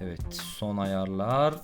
Evet son ayarlar.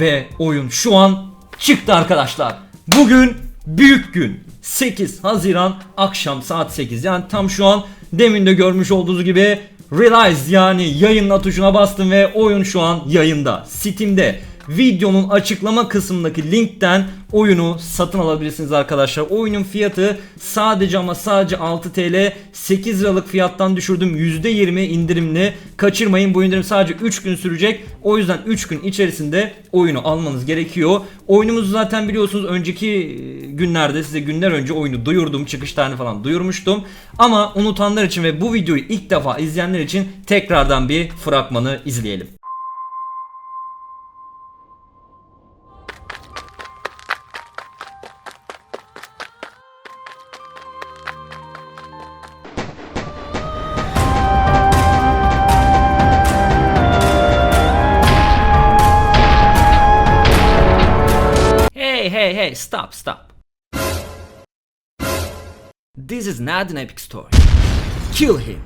Ve oyun şu an çıktı arkadaşlar. Bugün büyük gün. 8 Haziran akşam saat 8. Yani tam şu an demin de görmüş olduğunuz gibi Realize yani yayınla tuşuna bastım ve oyun şu an yayında. Steam'de videonun açıklama kısmındaki linkten oyunu satın alabilirsiniz arkadaşlar. Oyunun fiyatı sadece ama sadece 6 TL 8 liralık fiyattan düşürdüm. %20 indirimli. Kaçırmayın bu indirim sadece 3 gün sürecek. O yüzden 3 gün içerisinde oyunu almanız gerekiyor. Oyunumuzu zaten biliyorsunuz önceki e, günlerde size günler önce oyunu duyurdum. Çıkış tarihini falan duyurmuştum. Ama unutanlar için ve bu videoyu ilk defa izleyenler için tekrardan bir fragmanı izleyelim. Hey, hey, stop, stop. This is not an epic story. Kill him.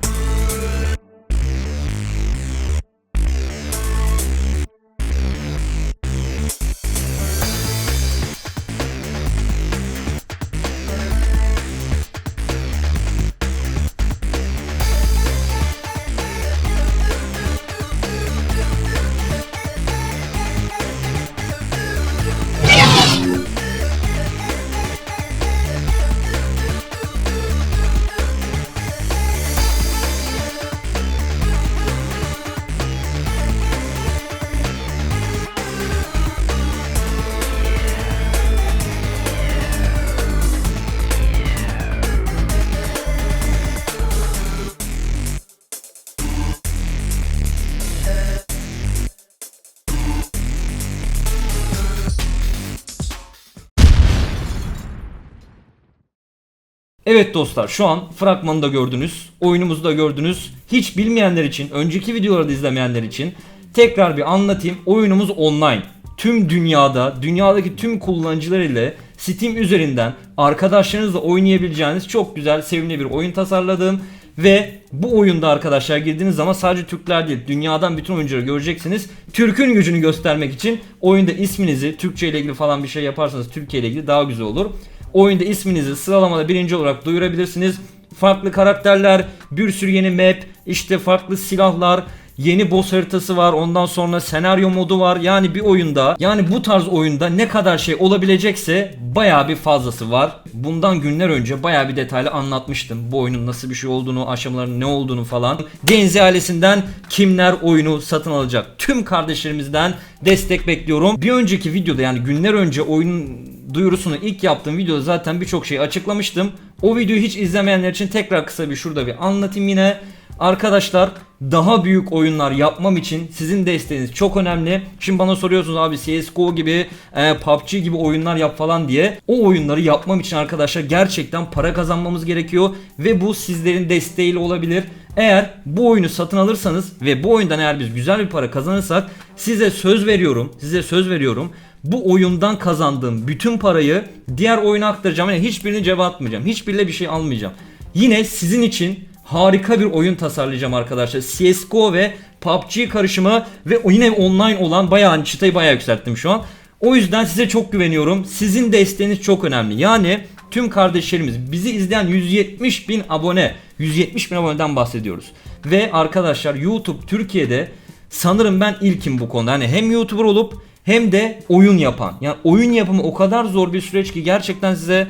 Evet dostlar şu an fragmanı da gördünüz. Oyunumuzu da gördünüz. Hiç bilmeyenler için, önceki videoları izlemeyenler için tekrar bir anlatayım. Oyunumuz online. Tüm dünyada, dünyadaki tüm kullanıcılar ile Steam üzerinden arkadaşlarınızla oynayabileceğiniz çok güzel, sevimli bir oyun tasarladım. Ve bu oyunda arkadaşlar girdiğiniz zaman sadece Türkler değil dünyadan bütün oyuncuları göreceksiniz. Türk'ün gücünü göstermek için oyunda isminizi Türkçe ile ilgili falan bir şey yaparsanız Türkiye ile ilgili daha güzel olur. Oyunda isminizi sıralamada birinci olarak duyurabilirsiniz. Farklı karakterler, bir sürü yeni map, işte farklı silahlar, yeni boss haritası var. Ondan sonra senaryo modu var. Yani bir oyunda, yani bu tarz oyunda ne kadar şey olabilecekse bayağı bir fazlası var. Bundan günler önce bayağı bir detaylı anlatmıştım. Bu oyunun nasıl bir şey olduğunu, aşamaların ne olduğunu falan. Denzi ailesinden kimler oyunu satın alacak? Tüm kardeşlerimizden destek bekliyorum. Bir önceki videoda yani günler önce oyunun duyurusunu ilk yaptığım videoda zaten birçok şeyi açıklamıştım. O videoyu hiç izlemeyenler için tekrar kısa bir şurada bir anlatayım yine. Arkadaşlar daha büyük oyunlar yapmam için sizin desteğiniz çok önemli. Şimdi bana soruyorsunuz abi CSGO gibi, e, PUBG gibi oyunlar yap falan diye. O oyunları yapmam için arkadaşlar gerçekten para kazanmamız gerekiyor ve bu sizlerin desteğiyle olabilir. Eğer bu oyunu satın alırsanız ve bu oyundan eğer biz güzel bir para kazanırsak size söz veriyorum. Size söz veriyorum. Bu oyundan kazandığım bütün parayı diğer oyuna aktaracağım. Yani hiçbirini cebe atmayacağım. Hiçbiriyle bir şey almayacağım. Yine sizin için harika bir oyun tasarlayacağım arkadaşlar. CSGO ve PUBG karışımı ve yine online olan bayağı hani çıtayı bayağı yükselttim şu an. O yüzden size çok güveniyorum. Sizin desteğiniz çok önemli. Yani tüm kardeşlerimiz bizi izleyen 170 bin abone 170 bin aboneden bahsediyoruz. Ve arkadaşlar YouTube Türkiye'de sanırım ben ilkim bu konuda. Yani hem YouTuber olup hem de oyun yapan. Yani oyun yapımı o kadar zor bir süreç ki gerçekten size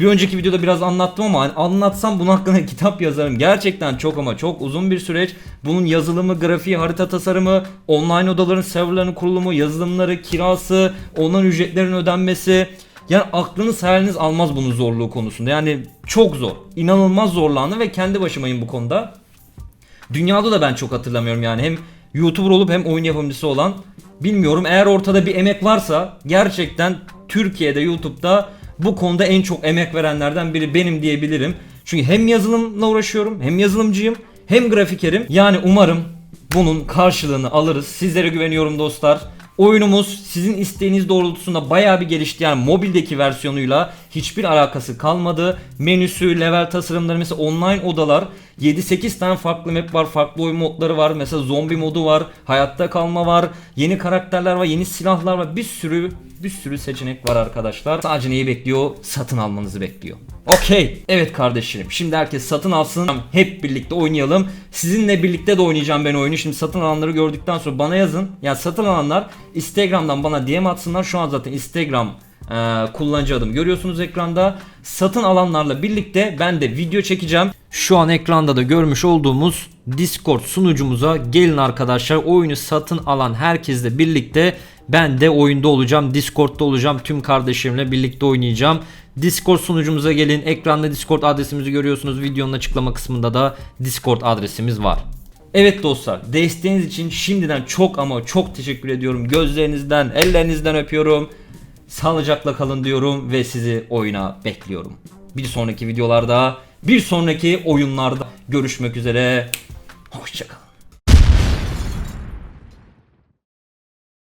bir önceki videoda biraz anlattım ama hani anlatsam bunun hakkında kitap yazarım. Gerçekten çok ama çok uzun bir süreç. Bunun yazılımı, grafiği, harita tasarımı, online odaların serverlarının kurulumu, yazılımları, kirası, onların ücretlerin ödenmesi. Yani aklınız hayaliniz almaz bunun zorluğu konusunda. Yani çok zor. İnanılmaz zorlandı ve kendi başımayım bu konuda. Dünyada da ben çok hatırlamıyorum yani hem YouTuber olup hem oyun yapımcısı olan bilmiyorum eğer ortada bir emek varsa gerçekten Türkiye'de YouTube'da bu konuda en çok emek verenlerden biri benim diyebilirim. Çünkü hem yazılımla uğraşıyorum hem yazılımcıyım hem grafikerim. Yani umarım bunun karşılığını alırız. Sizlere güveniyorum dostlar. Oyunumuz sizin isteğiniz doğrultusunda bayağı bir gelişti. Yani mobildeki versiyonuyla hiçbir alakası kalmadı. Menüsü, level tasarımları mesela online odalar 7-8 tane farklı map var, farklı oyun modları var. Mesela zombi modu var, hayatta kalma var, yeni karakterler var, yeni silahlar var. Bir sürü bir sürü seçenek var arkadaşlar. Sadece neyi bekliyor? Satın almanızı bekliyor. Okey. Evet kardeşlerim. Şimdi herkes satın alsın. Hep birlikte oynayalım. Sizinle birlikte de oynayacağım ben oyunu. Şimdi satın alanları gördükten sonra bana yazın. Yani satın alanlar Instagram'dan bana DM atsınlar. Şu an zaten Instagram e, kullanıcı adım görüyorsunuz ekranda. Satın alanlarla birlikte ben de video çekeceğim. Şu an ekranda da görmüş olduğumuz Discord sunucumuza gelin arkadaşlar. Oyunu satın alan herkesle birlikte ben de oyunda olacağım. Discord'da olacağım. Tüm kardeşlerimle birlikte oynayacağım. Discord sunucumuza gelin. Ekranda Discord adresimizi görüyorsunuz. Videonun açıklama kısmında da Discord adresimiz var. Evet dostlar desteğiniz için şimdiden çok ama çok teşekkür ediyorum. Gözlerinizden, ellerinizden öpüyorum. Sağlıcakla kalın diyorum ve sizi oyuna bekliyorum. Bir sonraki videolarda, bir sonraki oyunlarda görüşmek üzere. Hoşçakalın.